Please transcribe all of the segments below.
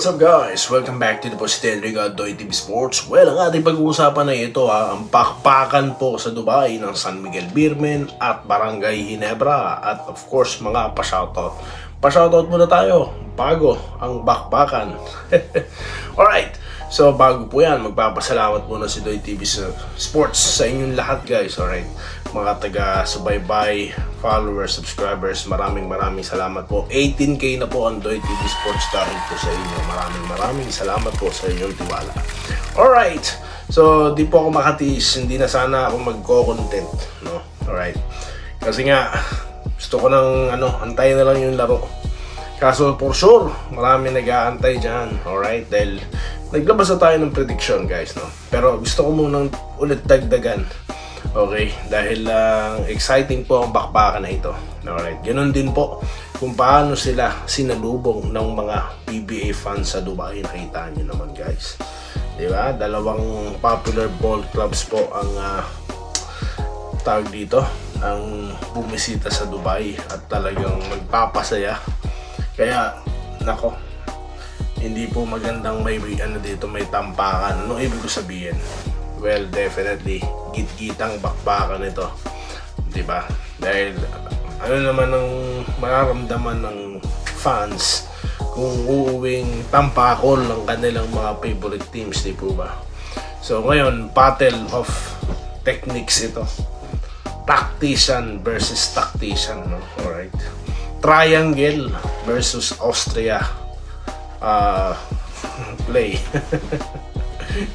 what's up guys? Welcome back to the Positive Riga Doy TV Sports. Well, ang ating pag-uusapan na ito ha, ang pakpakan po sa Dubai ng San Miguel Birmen at Barangay Ginebra at of course mga pa-shoutout. Pa-shoutout muna tayo bago ang bakbakan. Alright, so bago po yan, magpapasalamat muna si Doy TV Sports sa inyong lahat guys. Alright, mga taga-subaybay, followers, subscribers, maraming maraming salamat po. 18k na po ang Doy TV Sports dahil po sa inyo. Maraming maraming salamat po sa inyong tiwala. Alright, so di po ako makatiis. Hindi na sana ako magko-content. No? Alright. Kasi nga, gusto ko nang ano, antayin na lang yung laro. Kaso for sure, marami nag-aantay dyan. Alright? Dahil naglabas na tayo ng prediction guys. No? Pero gusto ko munang ulit dagdagan. Okay? Dahil lang exciting po ang bakbakan na ito. Alright? Ganun din po kung paano sila sinalubong ng mga PBA fans sa Dubai. Nakita nyo naman guys. Di ba? Dalawang popular ball clubs po ang ah, tawag dito ang bumisita sa Dubai at talagang magpapasaya kaya nako hindi po magandang may ano dito may tampakan ano ibig ko sabihin well definitely. Git-gitang bakbakan ito. Di ba? Dahil ano naman ang mararamdaman ng fans kung uuwing tampakol ng kanilang mga favorite teams di po ba? So ngayon battle of techniques ito. Tactician versus tactician no? Alright. Triangle versus Austria. Uh, play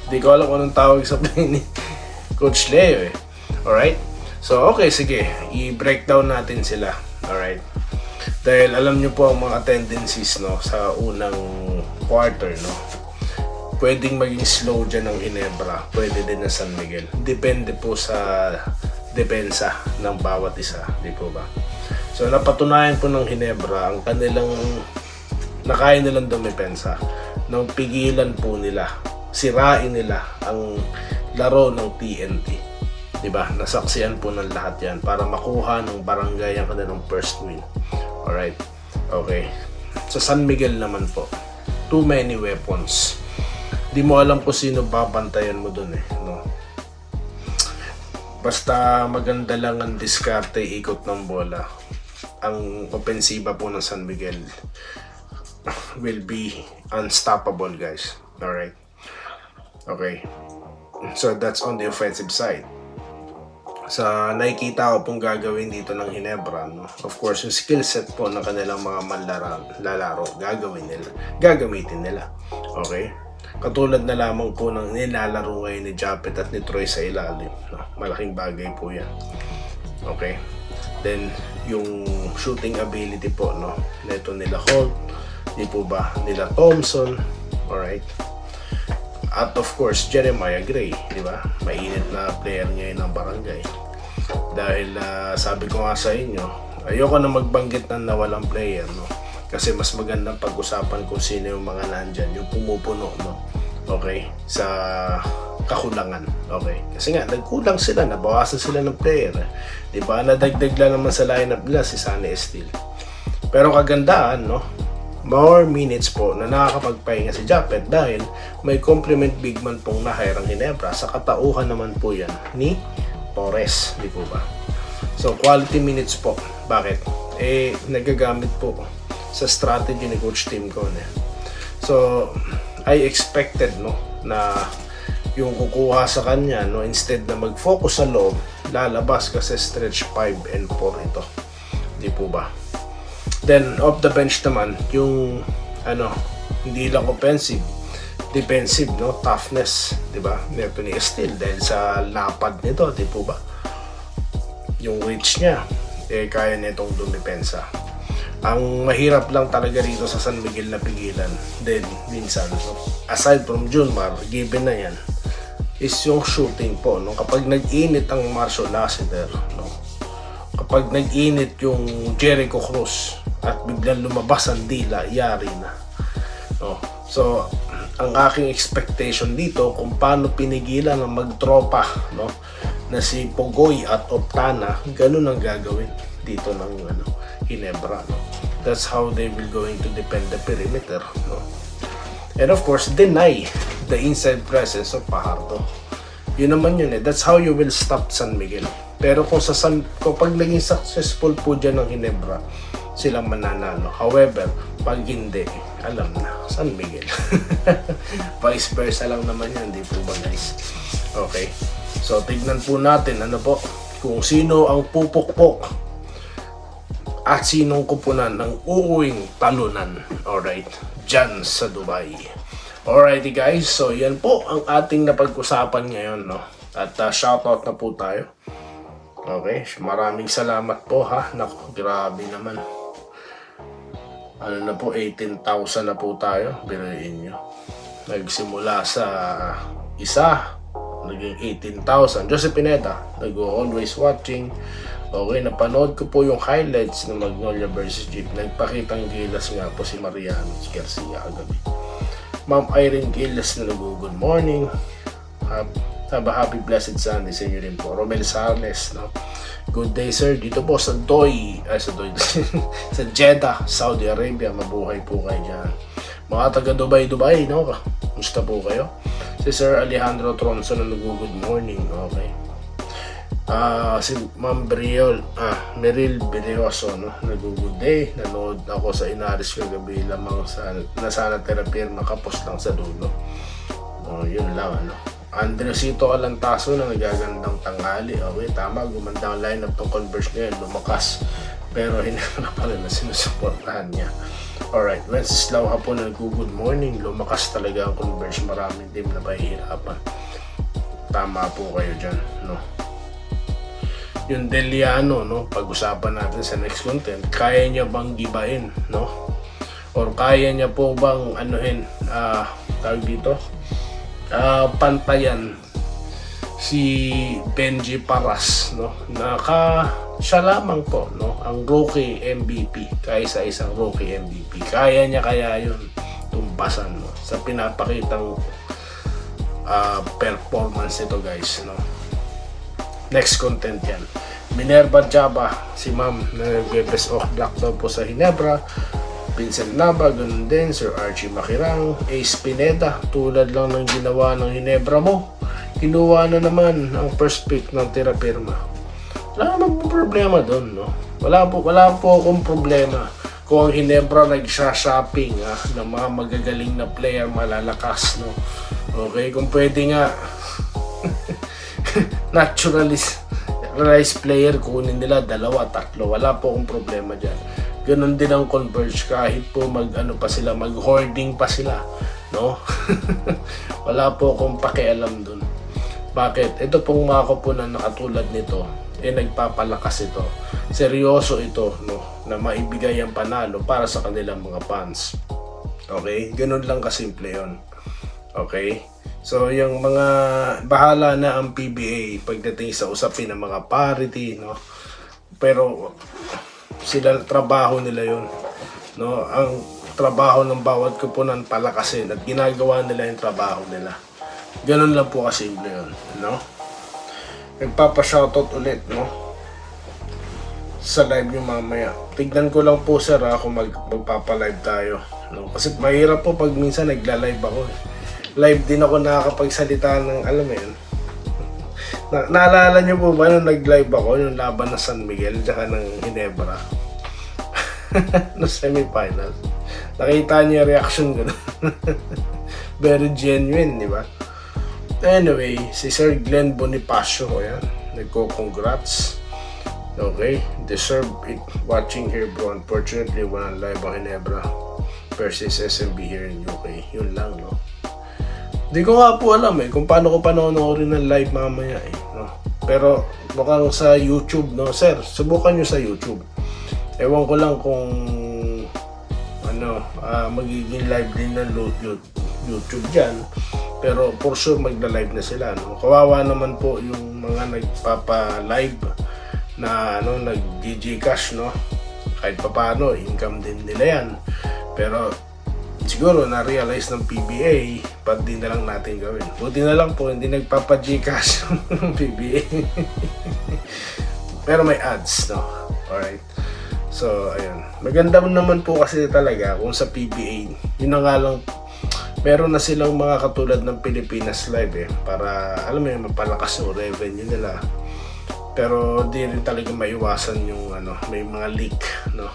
Hindi ko alam kung anong tawag sa play ni Coach Leo eh. Alright? So, okay, sige. I-breakdown natin sila. Alright? Dahil alam nyo po ang mga tendencies no, sa unang quarter. No? Pwedeng maging slow dyan ng Ginebra. Pwede din na San Miguel. Depende po sa depensa ng bawat isa. Di po ba? So, napatunayan po ng Ginebra ang kanilang nakaya nilang dumepensa nang pigilan po nila sirain nila ang laro ng TNT. 'Di ba? Nasaksiyan po ng lahat 'yan para makuha ng barangay ang kanilang first win. Alright. Okay. Sa San Miguel naman po, too many weapons. Di mo alam kung sino babantayan mo dun eh. No? Basta maganda lang ang diskarte ikot ng bola. Ang opensiba po ng San Miguel will be unstoppable guys. Alright. Okay. So that's on the offensive side. Sa nakikita ko pong gagawin dito ng Hinebra, no? of course, yung skill set po ng kanilang mga manlara, lalaro, gagawin nila, gagamitin nila. Okay? Katulad na lamang po ng nilalaro ngayon ni Japet at ni Troy sa ilalim. No? Malaking bagay po yan. Okay? Then, yung shooting ability po, no? Neto nila Holt, di po ba, nila Thompson, alright? At of course, Jeremiah Gray, di ba? Mainit na player ngayon ng barangay. Dahil ah, sabi ko nga sa inyo, ayoko na magbanggit ng nawalang player, no? Kasi mas magandang pag-usapan kung sino yung mga nandyan, yung pumupuno, no? Okay? Sa kakulangan. Okay? Kasi nga, nagkulang sila, nabawasan sila ng player. eh. Di ba? Nadagdag lang naman sa lineup nila si Sunny Steele. Pero kagandaan, no? More minutes po na nakakapagpahinga si Japet dahil may compliment big man pong na-hire ang Ginebra sa katauhan naman po yan ni Torres, di po ba? So, quality minutes po. Bakit? Eh, nagagamit po sa strategy ni Coach Tim Cone. So, I expected, no, na yung kukuha sa kanya, no, instead na mag-focus sa loob, lalabas kasi stretch 5 and 4 ito. Di po ba? Then, off the bench naman, yung, ano, hindi lang offensive, defensive, no? Toughness, di ba? Neto ni Estil dahil sa lapad nito, di po ba? Yung reach niya, eh, kaya nitong dumipensa. Ang mahirap lang talaga rito sa San Miguel na pigilan, then, minsan, no? aside from Junmar, given na yan, is yung shooting po, no? Kapag nag-init ang Marshall Lassiter, no? Kapag nag-init yung Jericho Cruz, at biglang lumabas ang dila, yari na. No? So, ang aking expectation dito kung paano pinigilan ng magtropa no na si Pogoy at Optana ganun ang gagawin dito ng ano Ginebra no that's how they will going to defend the perimeter no And of course, deny the inside presence of Pajardo. Yun naman yun eh. That's how you will stop San Miguel. Pero kung sa San, kapag naging successful po dyan ng Ginebra, sila mananalo. However, pag hindi, alam na, San Miguel. Vice versa lang naman yan, di po ba guys? Okay. So, tignan po natin, ano po, kung sino ang pupukpok at sinong kupunan ng uuwing talunan. Alright, dyan sa Dubai. Alrighty guys, so yan po ang ating napag-usapan ngayon, no? At uh, shoutout na po tayo. Okay, maraming salamat po ha. Naku, grabe naman. Ano na po, 18,000 na po tayo. Biruin nyo. Nagsimula sa isa, naging 18,000. Joseph Pineda, nag-always watching. Okay, napanood ko po yung highlights ng Magnolia versus Jeep. Nagpakitang gilas nga po si Mariano Garcia kagabi. Ma'am Irene Gilas na nag-good morning. Hap- Have a happy blessed Sunday sa inyo rin po. Romel Sarnes, no? Good day sir. Dito po sa Doy, ay sa Doy, sa Jeddah, Saudi Arabia. Mabuhay po kayo dyan. Mga taga Dubai, Dubai, no? Musta po kayo? Si Sir Alejandro Tronso na nag-good morning. Okay. Ah, si Ma'am Briol, ah, Meril Berioso, no? Nag-good day. Nanood ako sa Inaris kagabi lamang sa, na sana therapy makapos lang sa dulo. Oh, yun lang, ano. Andresito Alantaso na nagagandang tanghali. Okay, tama. Gumanda ang lineup ng Converse ngayon. Lumakas. Pero hindi na pala na sinusuportahan niya. Alright, Wenceslao hapon na good morning. Lumakas talaga ang Converse. Maraming team na mahihirapan. Tama po kayo dyan, no? Yung Deliano, no? Pag-usapan natin sa next content. Kaya niya bang gibain, no? Or kaya niya po bang anuhin, ah, tawag dito? Ah, pantayan si Benji Paras no? Naka siya lamang po no? Ang rookie MVP kaysa isang rookie MVP kaya niya kaya yun tumpasan no? Sa pinapakitang ah, performance nito guys no? Next content yan. Minerva Java si ma'am na nagbe-best of black po sa Hinebra Vincent Nava, ganun din, Sir Archie Makirang, Ace Pineda, tulad lang ng ginawa ng Hinebra mo. Kinuha na naman ang first pick ng Tira Pirma. Wala naman po problema doon, no? Wala po, wala po akong problema kung ang Hinebra nagsha-shopping ah, ng mga magagaling na player, malalakas, no? Okay, kung pwede nga, naturalist rice player kunin nila dalawa, tatlo. Wala po akong problema dyan. Ganon din ang Converge kahit po mag ano pa sila, mag hoarding pa sila, no? Wala po akong pakialam dun. Bakit? Ito pong mga koponan na katulad nito, eh nagpapalakas ito. Seryoso ito, no? Na maibigay ang panalo para sa kanilang mga fans. Okay? Ganun lang kasimple yon. Okay? So, yung mga bahala na ang PBA pagdating sa usapin ng mga parity, no? Pero sila trabaho nila yon no ang trabaho ng bawat kupunan palakasin at ginagawa nila yung trabaho nila. Ganun lang po kasimple yun no? Nagpapa-shoutout ulit no? Sa live nyo mamaya. Tignan ko lang po sir ha, kung mag, magpapa-live tayo no? kasi mahirap po pag minsan nagla-live ako eh. live din ako nakakapagsalita ng alam mo yun na, naalala niyo po ba nung nag-live ako yung laban ng San Miguel tsaka ng Ginebra no semifinal. Nakita niyo yung reaction ko. Very genuine di ba? Anyway si Sir Glenn Bonifacio ko yan. Nagko-congrats. Okay deserve it. Watching here bro. Unfortunately walang live ang Ginebra versus SMB here in UK yun lang no? Di ko nga po alam eh kung paano ko panonoorin ng live mamaya eh. Pero mukhang sa YouTube, no? Sir, subukan nyo sa YouTube. Ewan ko lang kung ano, ah, magiging live din ng YouTube dyan. Pero for sure magla-live na sila. No? Kawawa naman po yung mga nagpapa-live na ano, nag-DJ Cash, no? Kahit papaano, income din nila yan. Pero siguro na-realize ng PBA, pag di na lang natin gawin. Buti na lang po, hindi nagpapa-Gcash ng PBA. Pero may ads, no? Alright. So, ayun. Maganda naman po kasi talaga kung sa PBA, yun na nga lang, meron na silang mga katulad ng Pilipinas Live eh para alam mo yun mapalakas yung revenue nila pero di rin talaga maiwasan yung ano may mga leak no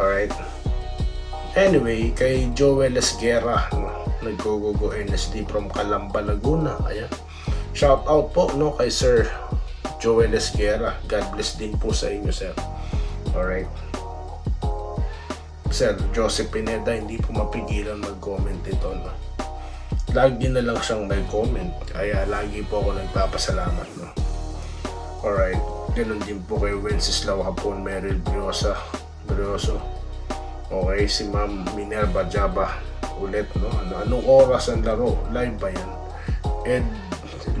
alright anyway kay Joel Esguerra no naggogogo NSD from Calamba Laguna. Ayan. Shout out po no kay Sir Joel Esguerra. God bless din po sa inyo sir. Alright. Sir Joseph Pineda hindi po mapigilan mag-comment ito no. Lagi na lang siyang may comment kaya lagi po ako nagpapasalamat no. Alright. Ganun din po kay Wenceslao Hapon Meryl Briosa Brioso okay si Ma'am Minerva Jaba ulit no? Ano, anong oras ang laro? Live ba yan? Ed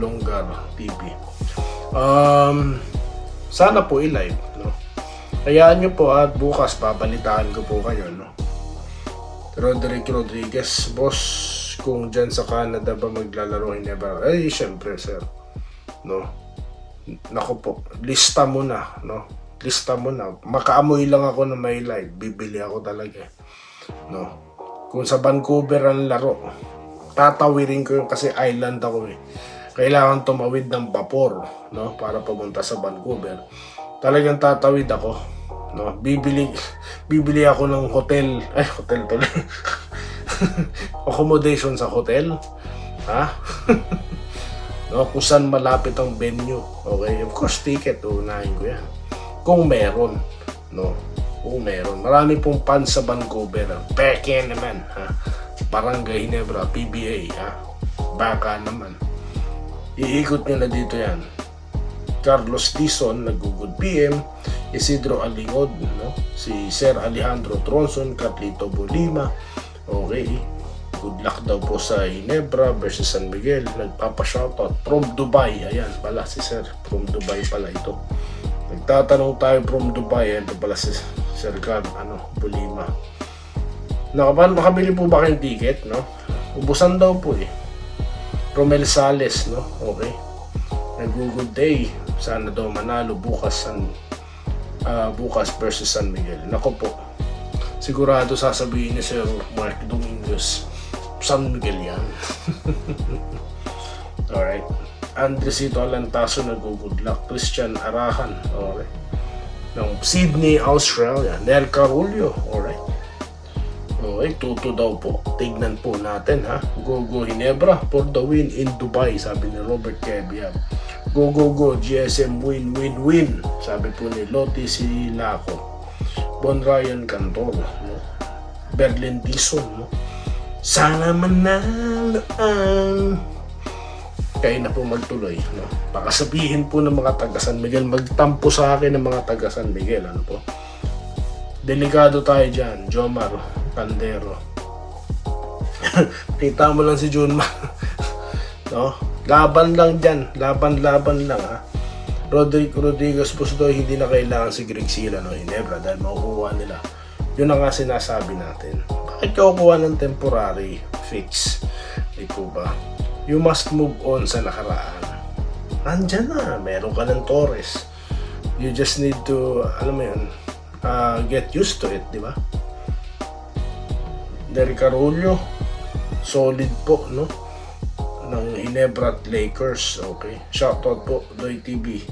Longgar TV um sana po i-live no? Hayaan nyo po at bukas babalitaan ko po kayo no? Roderick Rodriguez boss kung dyan sa Canada ba maglalaro Hinebra ay syempre sir no? Nako po lista mo na no lista mo na. Makaamoy lang ako na may live. Bibili ako talaga no? Kung sa Vancouver ang laro tatawirin ko yung kasi island ako eh. Kailangan tumawid ng vapor no? Para pumunta sa Vancouver. Talagang tatawid ako no? Bibili bibili ako ng hotel. Ay hotel tuloy. Accommodation sa hotel ha? No? Kung saan malapit ang venue. Okay of course ticket. Unahin ko yan kung meron no? Kung meron. Marami pong fans sa Vancouver peke naman ha? Barangay Hinebra PBA ha? Baka naman. Iikot na dito yan. Carlos Dizon nag-good PM Isidro Alingod no? si Sir Alejandro Tronson Carlito Bolima. Okay. Good luck daw po sa Ginebra versus San Miguel. Nagpapa-shoutout from Dubai. Ayan pala si Sir. From Dubai pala ito nagtatanong tayo from Dubai ito pala si Sir Carl ano, Bolima Nakapan, makabili po ba kayong ticket, no? Ubusan daw po eh. Romel Sales, no? Okay. Nag-good day. Sana daw manalo bukas San ah, bukas versus San Miguel. Nako po. Sigurado sasabihin ni Sir Mark Domingos, San Miguel yan. Alright. Andresito Alantaso nag-good luck. Christian Arahan. Okay. Ng Sydney, Australia. Nel Carulio. Alright. Okay, tuto daw po. Tignan po natin ha. Go go Hinebra for the win in Dubai, sabi ni Robert Kebiab. Go go go GSM win win win, sabi po ni Loti Silako. Bon Ryan Cantor, no? Berlin Dison, no? Sana manalo ang kayo na po magtuloy. No? Baka sabihin po ng mga taga San Miguel, magtampo sa akin ng mga taga San Miguel. Ano po? Delikado tayo dyan, Jomar Candero. Kita mo lang si Junma. no? Laban lang dyan. Laban-laban lang ha. Rodrigo Rodriguez Pusdoy, hindi na kailangan si Greg Sila no Hinebra dahil makukuha nila. Yun ang nga sinasabi natin. Bakit ka kukuha ng temporary fix? Di po ba? You must move on sa nakaraan. Nandyan na. Meron ka ng Torres. You just need to, alam mo yun, uh, get used to it, di ba? Derek Carullo, solid po, no? Ng Ginebra at Lakers, okay? Shoutout po, Doy TV.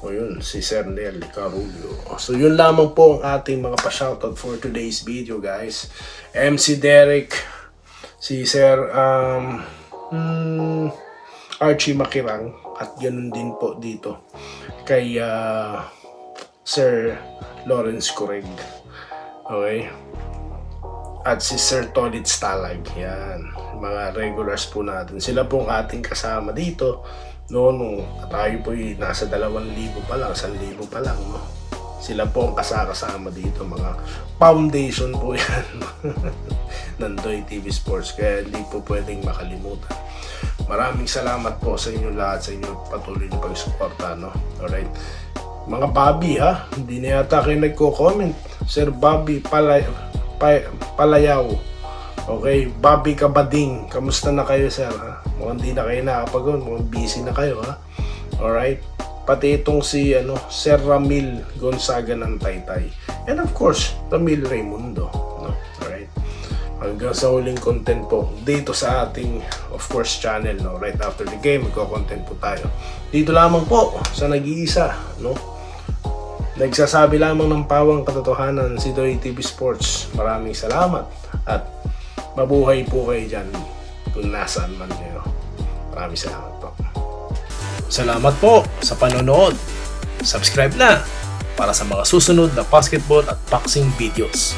O yun, si Sir Nel Carullo. So yun lamang po ang ating mga pa-shoutout for today's video, guys. MC Derek, si Sir um, hmm, Archie Makirang, at ganun din po dito kay uh, Sir Lawrence Correg. Okay? At si Sir Tolit Stalag. Yan. Mga regulars po natin. Sila pong ating kasama dito. No, nung tayo po nasa 2,000 pa lang, 1,000 pa lang. No? Sila po ang kasakasama dito. Mga foundation po yan. ng Doy TV Sports. Kaya hindi po pwedeng makalimutan. Maraming salamat po sa inyo lahat sa inyo patuloy na pagsuporta. No? Alright. Mga Bobby ha, hindi na yata kayo nagko-comment. Sir Bobby Palay, pa, Palayaw. Okay, Bobby Kabading, kamusta na kayo sir ha? Mukhang hindi na kayo nakapag mukhang busy na kayo ha. Alright, pati itong si ano, Sir Ramil Gonzaga ng Taytay. And of course, Ramil Raimundo. No? Alright. hanggang sa huling content po dito sa ating of course channel no right after the game magko-content po tayo dito lamang po sa nag-iisa no nagsasabi lamang ng pawang katotohanan si Doy TV Sports maraming salamat at mabuhay po kayo dyan kung nasaan man kayo maraming salamat salamat po sa panonood. Subscribe na para sa mga susunod na basketball at boxing videos